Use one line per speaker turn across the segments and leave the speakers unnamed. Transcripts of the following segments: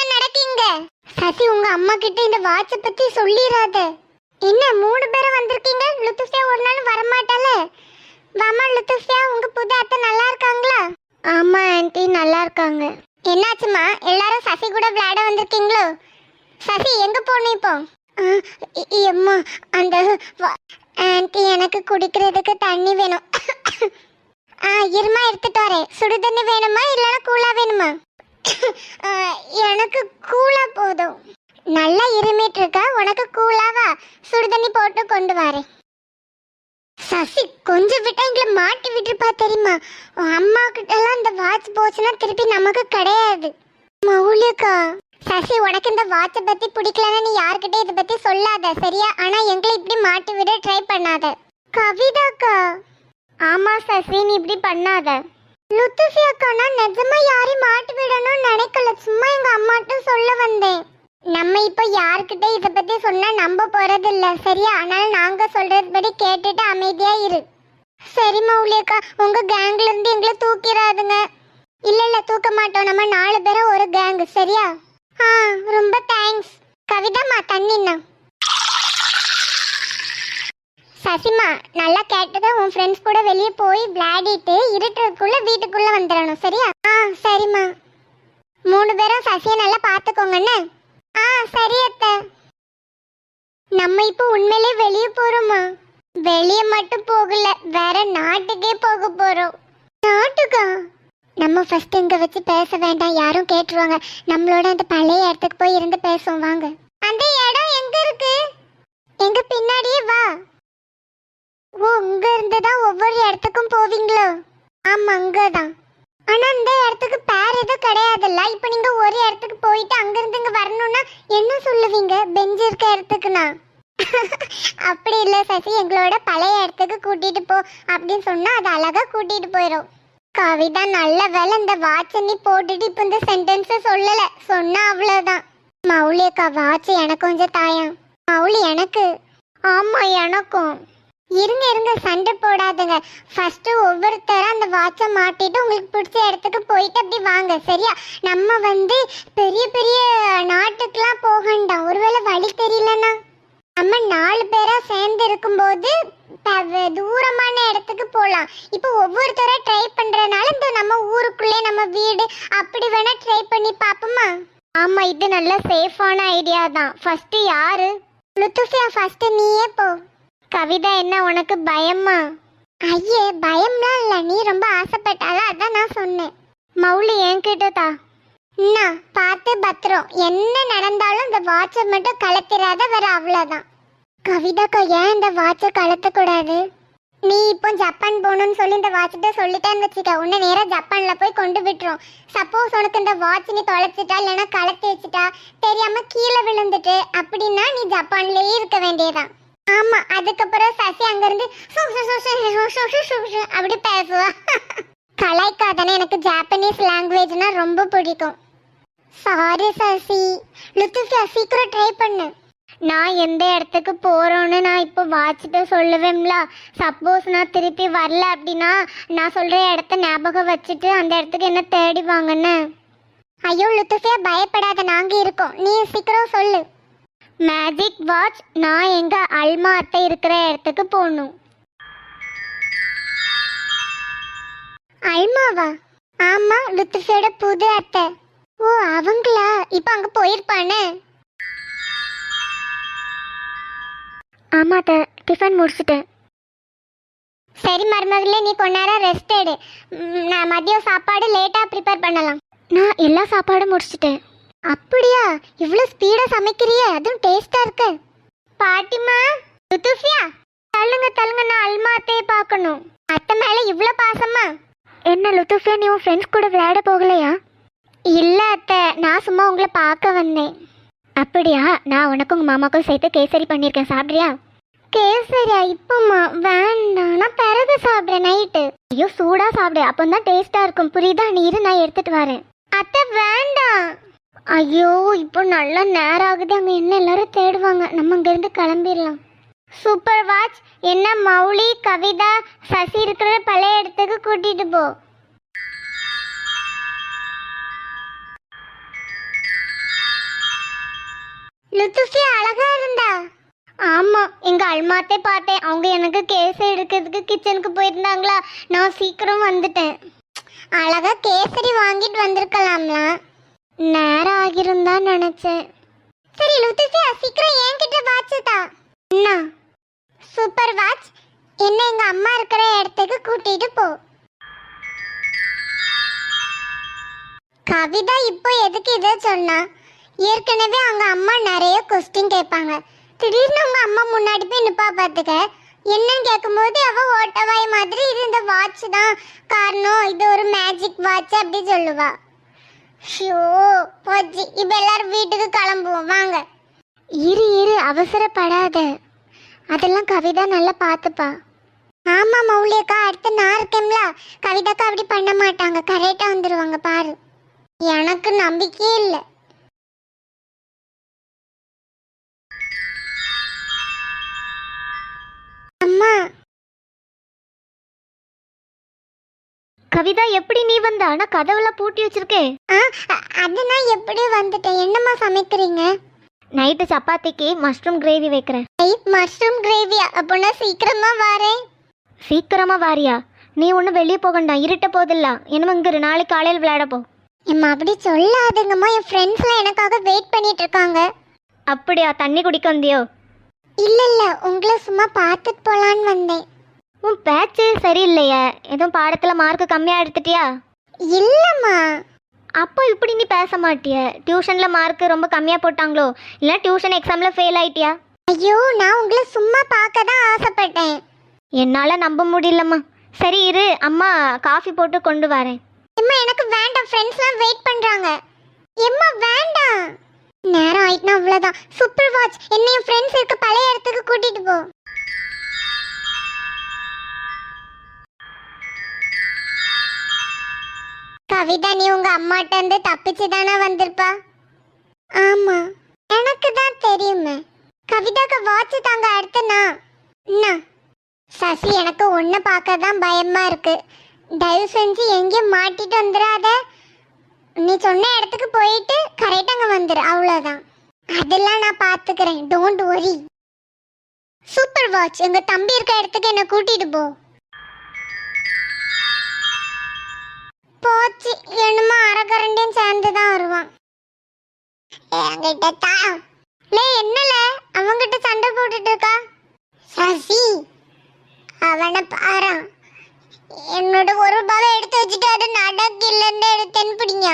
என்ன நடக்கீங்க? சசி உங்க அம்மா கிட்ட இந்த வாட்ச பத்தி சொல்லிராத. என்ன மூணு பேரும் வந்திருக்கீங்க? லுத்துசியா ஒரு நாள் வரமாட்டால வாமா லுத்துசியா உங்க புது அத்தை நல்லா இருக்காங்களா? ஆமா ஆன்ட்டி நல்லா இருக்காங்க. என்னாச்சுமா? எல்லாரும் சசி கூட விளையாட வந்திருக்கீங்களோ? சசி எங்க போகணும் இப்போ? எம்மா அந்த ஆன்ட்டி எனக்கு குடிக்கிறதுக்கு தண்ணி வேணும். ஆ இருமா எடுத்துட்டு வரேன். சுடு தண்ணி வேணுமா இல்லைன்னா கூலா வேணுமா? எனக்கு கூலா போதும். நல்லா இருமிட்டு இருக்க உனக்கு கூலாவா? சுடுதண்ணி போட்டு கொண்டு வரேன். சசி கொஞ்சம் விட்டா எங்களை மாட்டி விட்டுருப்பா தெரியுமா? அம்மா கிட்ட எல்லாம் இந்த வாட்ச் போச்சுன்னா திருப்பி நமக்கு கிடையாது. மௌலிகா சசி உனக்கு இந்த வாட்சை பத்தி பிடிக்கலன்னா நீ யார்கிட்ட இதை பத்தி சொல்லாத சரியா? ஆனா எங்களை இப்படி மாட்டி விட ட்ரை பண்ணாத. கவிதாக்கா ஆமா சசி நீ இப்படி பண்ணாத. லுத்துஃபி அக்கா நிஜமா யாரையும் மாட்டி விடணும்னு நினைக்கல. சும்மா எங்க அம்மாட்ட சொல்ல வந்தேன். நம்ம இப்போ யார்கிட்ட இதை பத்தி சொன்னா நம்ப போறது இல்ல சரியா? அதனால நாங்க சொல்றதுபடி கேட்டுட்டு அமைதியா இரு. சரி மௌலியக்கா உங்க கேங்ல இருந்து எங்களை தூக்கிடாதுங்க இல்ல இல்ல தூக்க மாட்டோம். நம்ம நாலு பேரும் ஒரு கேங் சரியா? ஆ ரொம்ப தேங்க்ஸ் கவிதாம்மா தண்ணிண்ணா. சசிமா நல்லா கேட்டதை உன் ஃப்ரெண்ட்ஸ் கூட வெளியே போய் விளையாடிட்டு இருட்டுறதுக்குள்ள வீட்டுக்குள்ள வந்துடணும் சரியா? ஆ சரிம்மா. மூணு பேரும் சசியை நல்லா பார்த்துக்கோங்கண்ணே. ஆ சரி அத்தை. நம்ம இப்போ உண்மையிலே வெளியே போறோமா வெளியே மட்டும் போகல வேற நாட்டுக்கே போக போறோம். நாட்டுக்கா? நம்ம ஃபர்ஸ்ட் இங்க வச்சு பேச வேண்டாம் யாரும் கேட்டுருவாங்க. நம்மளோட அந்த பழைய இடத்துக்கு போய் இருந்து பேசுவோம் வாங்க. அந்த இடம் எங்க இருக்கு? எங்க பின்னாடியே வா. ஓ அங்க இருந்து தான் ஒவ்வொரு இடத்துக்கும் போவீங்களோ? ஆமா அங்கதான். ஆனா இந்த இடத்துக்கு பேர் எதுவும் கிடையாதுல்ல. இப்போ நீங்க ஒரு இடத்துக்கு போயிட்டு அங்க இருந்து இங்க வரணும்னா என்ன சொல்லுவீங்க? பெஞ்ச் இருக்க இடத்துக்குனா? அப்படி இல்ல சசி. எங்களோட பழைய இடத்துக்கு கூட்டிட்டு போ அப்படின்னு சொன்னா அது அழகா கூட்டிட்டு போயிடும் கவிதா நல்ல வேலை இந்த வாட்சை நீ போட்டுட்டு இப்போ இந்த சென்டென்ஸை சொல்லல. சொன்னா அவ்வளவுதான். மௌலி அக்கா வாட்ச் எனக்கு கொஞ்சம் தாயம். மௌலி எனக்கு? ஆமா எனக்கும். இருங்க இருங்க சண்டை போடாதுங்க. ஃபர்ஸ்ட் ஒவ்வொருத்தரும் அந்த வாட்சை மாட்டிட்டு உங்களுக்கு பிடிச்ச இடத்துக்கு போயிட்டு அப்படி வாங்க சரியா? நம்ம வந்து பெரிய பெரிய நாட்டுக்கெல்லாம் போகண்டாம் ஒருவேளை வழி தெரியலனா நம்ம நாலு பேரா சேர்ந்து இருக்கும்போது தூரமான இடத்துக்கு போகலாம் இப்போ ஒவ்வொருத்தரா ட்ரை பண்றதுனால இந்த நம்ம ஊருக்குள்ளே நம்ம வீடு அப்படி வேணா ட்ரை பண்ணி பார்ப்போமா? ஆமா இது நல்ல சேஃபான ஐடியா தான். ஃபர்ஸ்ட் யாரு? லுத்துஃபியா ஃபர்ஸ்ட் நீயே போ. கவிதா என்ன உனக்கு பயமா? ஐயே பயம்லாம் இல்ல. நீ ரொம்ப ஆசைப்பட்டால அதான் நான் சொன்னேன். மௌலி என்கிட்ட தா. என்ன பார்த்து பத்திரம். என்ன நடந்தாலும் இந்த வாட்சை மட்டும் கலத்திராத வேற அவ்வளோதான் கவிதாக்கா ஏன் இந்த வாட்சை கலத்தக்கூடாது? நீ இப்போ ஜப்பான் போகணும்னு சொல்லி இந்த வாட்சிட்ட சொல்லிட்டேன்னு வச்சுக்க. உன்னை நேராக ஜப்பான்ல போய் கொண்டு விட்டுரும். சப்போஸ் உனக்கு இந்த வாட்ச் நீ தொலைச்சிட்டா இல்லைன்னா கலத்தி வச்சுட்டா தெரியாம கீழே விழுந்துட்டு அப்படின்னா நீ ஜப்பான்லயே இருக்க வேண்டியதான் ஆமா அதுக்கப்புறம் சசி அங்கிருந்து அப்படி பேசுவா. கலாய்க்காதானே எனக்கு ஜாப்பனீஸ் லாங்குவேஜ்னா ரொம்ப பிடிக்கும். சாரி சசி. லுத்துஃபியா சீக்கிரம் ட்ரை பண்ணு. நான் எந்த இடத்துக்கு போகிறோன்னு நான் இப்போ வாட்சிட்டு சொல்லுவேன்ல சப்போஸ் நான் திருப்பி வரல அப்படின்னா நான் சொல்கிற இடத்த ஞாபகம் வச்சுட்டு அந்த இடத்துக்கு என்ன தேடி வாங்கன்னு. ஐயோ லுத்துஃபியா பயப்படாத நாங்கள் இருக்கோம். நீ சீக்கிரம் சொல்லு. மேஜிக் வாட்ச் நான் எங்க அல்மா அத்தை இருக்கிற இடத்துக்கு போகணும். அல்மாவா? ஆமா லுத்துஃபியோட புது அத்தை. ஓ அவங்களா? இப்போ அங்க போயிருப்பானே. ஆமா அத்தை. டிஃபன் முடிச்சிட்டேன். சரி மருமகளே நீ கொஞ்ச நேரம் ரெஸ்ட் எடு. நான் மதியம் சாப்பாடு லேட்டாக ப்ரிப்பேர் பண்ணலாம். நான் எல்லா சாப்பாடும் முடிச்சிட்டேன். அப்படியா? இவ்வளோ ஸ்பீடாக சமைக்கிறியே? அதுவும் டேஸ்டாக இருக்கு. பாட்டிமா லுத்துஃபியா தள்ளுங்க தள்ளுங்க நான் அல்மாத்தையே பார்க்கணும். அத்தை மேலே இவ்வளோ பாசமா? என்ன லுத்துஃபியா நீ உன் ஃப்ரெண்ட்ஸ் கூட விளையாட போகலையா? இல்லை அத்தை நான் சும்மா உங்களை பார்க்க வந்தேன். அப்படியா? நான் உனக்கும் உங்கள் மாமாக்கும் சேர்த்து கேசரி பண்ணியிருக்கேன் சாப்பிட்றியா? கேசரியா? இப்போம்மா வேண்டாம். நான் பிறகு சாப்பிட்றேன் நைட்டு ஐயோ சூடாக சாப்பிடு. அப்போ தான் டேஸ்ட்டாக இருக்கும். புரியுதா? நீ இரு நான் எடுத்துகிட்டு வரேன். அத்தை வேண்டாம். ஐயோ இப்போ நல்லா நேரம் ஆகுது. அங்கே என்ன எல்லாரும் தேடுவாங்க. நம்ம இங்கேருந்து கிளம்பிடலாம். சூப்பர் வாட்ச் என்ன மௌலி கவிதா சசி இருக்கிற பழைய இடத்துக்கு கூட்டிட்டு போ. லுத்துசி அழகா இருந்தா? ஆமா எங்க அல்மாத்தே பார்த்தேன். அவங்க எனக்கு கேஸ் எடுக்கிறதுக்கு கிச்சனுக்கு போயிருந்தாங்களா. நான் சீக்கிரம் வந்துட்டேன். அழகா கேசரி வாங்கிட்டு வந்திருக்கலாம்ல நேரம் ஆகிருந்தா நினைச்சேன். சரி லுத்துஃபி சீக்கிரம் என்கிட்ட வாட்ச் தா. என்ன சூப்பர் வாட்ச் என்ன எங்க அம்மா இருக்கிற இடத்துக்கு கூட்டிட்டு போ. கவிதா இப்போ எதுக்கு இதை சொன்னா? ஏற்கனவே அவங்க அம்மா நிறைய கொஸ்டின் கேட்பாங்க. திடீர்னு அவங்க அம்மா முன்னாடி போய் நிப்பா பார்த்துக்க என்னன்னு கேட்கும்போது அவ ஓட்டவாய் மாதிரி இது இந்த வாட்ச் தான் காரணம். இது ஒரு மேஜிக் வாட்ச் அப்படி சொல்லுவா. ஷோ போச்சு. இப்போ எல்லாரும் வீட்டுக்கு கிளம்புவோம். வாங்க. இரு இரு. அவசரப்படாத. அதெல்லாம் கவிதா நல்லா பார்த்துப்பா. ஆமா மௌலியக்கா. அடுத்த நான் இருக்கேன்ல. கவிதாக்கா அப்படி பண்ண மாட்டாங்க. கரெக்டா வந்துருவாங்க பாரு. எனக்கு நம்பிக்கையே இல்லை. அம்மா
கவிதா எப்படி நீ வந்த ஆனா கதவெல்லாம் பூட்டி வச்சிருக்கே?
அது நான் எப்படி வந்துட்டேன்? என்னம்மா சமைக்கிறீங்க?
நைட்டு சப்பாத்திக்கு மஷ்ரூம் கிரேவி வைக்கிறேன்.
மஷ்ரூம் கிரேவியா அப்படின்னா சீக்கிரமா வரேன்
சீக்கிரமா வாரியா? நீ ஒன்றும் வெளியே போகண்டா இருட்ட போதில்ல. என்னமோ இங்க நாளைக்கு காலையில் விளையாட போ.
எம்மா அப்படி சொல்லாதுங்கம்மா. என் ஃப்ரெண்ட்ஸ்லாம் எனக்காக வெயிட் பண்ணிட்டு இருக்காங்க.
அப்படியா? தண்ணி குடிக்க வந்தியோ?
இல்ல இல்ல. உங்களை சும்மா பார்த்துட்டு போலான்னு வந்தேன்.
உன் பேச்சு சரியில்லையே. எதுவும் பாடத்துல மார்க் கம்மியா எடுத்துட்டியா?
இல்லம்மா.
அப்போ இப்படி நீ பேச மாட்டிய. டியூஷன்ல மார்க் ரொம்ப கம்மியா போட்டாங்களோ? இல்ல டியூஷன் எக்ஸாம்ல ஃபெயில் ஆயிட்டியா?
ஐயோ நான் உங்களை சும்மா பார்க்க தான் ஆசைப்பட்டேன்.
என்னால நம்ப முடியலம்மா. சரி இரு அம்மா காஃபி போட்டு கொண்டு வரேன்.
எம்மா எனக்கு வேண்டாம். ஃப்ரெண்ட்ஸ்லாம் வெயிட் பண்றாங்க. எம்மா வேண்டாம். நேரம் ஆயிட்டுனா அவ்வளோதான் சூப்பர் வாட்ச் என்ன என் ஃப்ரெண்ட்ஸ் இருக்க பழைய இடத்துக்கு கூட்டிட்டு போ. கவிதா நீ உங்க அம்மாட்ட இருந்து தப்பிச்சு தானே வந்திருப்பா? ஆமா. எனக்கு தான் தெரியுமே. கவிதாக்கு வாட்ச் தாங்க அடுத்தனா என்ன? சசி எனக்கு உன்னை பார்க்க தான் பயமா இருக்கு. தயவு செஞ்சு எங்கேயும் மாட்டிட்டு வந்துடாத. நீ சொன்ன இடத்துக்கு போயிட்டு கரெக்டாக அங்கே வந்துடு அவ்வளோதான் அதெல்லாம் நான் பார்த்துக்கிறேன் டோன்ட் worry. சூப்பர் வாட்ச் எங்க தம்பி இருக்க இடத்துக்கு என்ன கூட்டிட்டு போ. போச்சு என்னமோ அரைக்கரண்டியும் சேர்ந்து தான் வருவான் என்கிட்ட தான் லே என்னல? அவங்கிட்ட சண்டை போட்டுட்டு இருக்கா? சசி அவனை பாரு என்னோட ஒரு ரூபாவை எடுத்து வச்சுட்டு அது நடக்கு இல்லைன்னு எடுத்தேன்னு பிடிங்க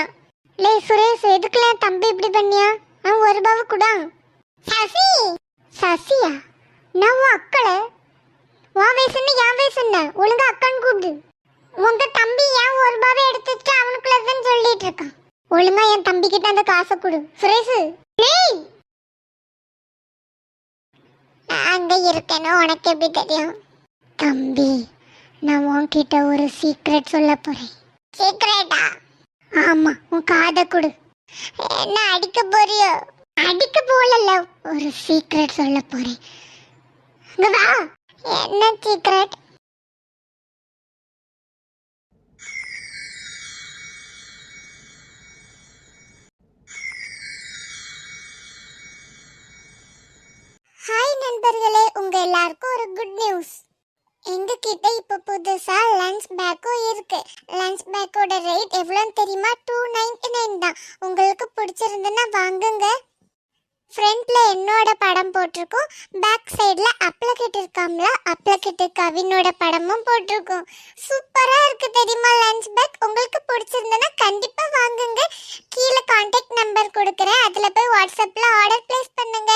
லே சுரேஷ் எதுக்குல என் தம்பி இப்படி பண்ணியா அவன் ஒரு ரூபாவை கூட சசி சசியா நான் உன் அக்களை உன் வயசுன்னு என் வயசுன்னு ஒழுங்கா அக்கான்னு கூப்பிடு உங்க தம்பி ஏன் ஒரு ரூபாவை எடுத்து வச்சுட்டு பண்ணிட்டு இருக்கான் ஒழுங்கா என் தம்பி கிட்ட அந்த காசை கொடு. சுரேஷ் நான் அங்க இருக்கேன்னு உனக்கு எப்படி தெரியும்? தம்பி நான் உன்கிட்ட ஒரு சீக்ரெட் சொல்ல போறேன். சீக்ரெட்டா ஆமா உன் காதை கொடு. என்ன அடிக்க போறியோ? அடிக்க போலல்ல ஒரு சீக்ரெட் சொல்ல போறேன். இங்க வா. என்ன சீக்ரெட் நண்பர்களே உங்க எல்லாருக்கும் ஒரு குட் நியூஸ் எங்ககிட்ட இப்போ புதுசா லன்ச் பேக்கும் இருக்கு. லன்ச் பேக்கோட ரேட் எவ்வளோன்னு தெரியுமா? டூ நைன்டி நைன் தான். உங்களுக்கு பிடிச்சிருந்துன்னா வாங்குங்க. ஃப்ரண்ட்ல என்னோட படம் போட்டிருக்கோம். பேக் சைடில் அப்ளகிட் இருக்காம்ல அப்ளகிட் கவினோட படமும் போட்டிருக்கோம். சூப்பராக இருக்கு தெரியுமா லன்ச் பேக் உங்களுக்கு பிடிச்சிருந்ததுன்னா கண்டிப்பாக வாங்குங்க. கீழே கான்டாக்ட் நம்பர் கொடுக்குறேன். அதில் போய் வாட்ஸ்அப்பில் ஆர்டர் பிளேஸ் பண்ணுங்க.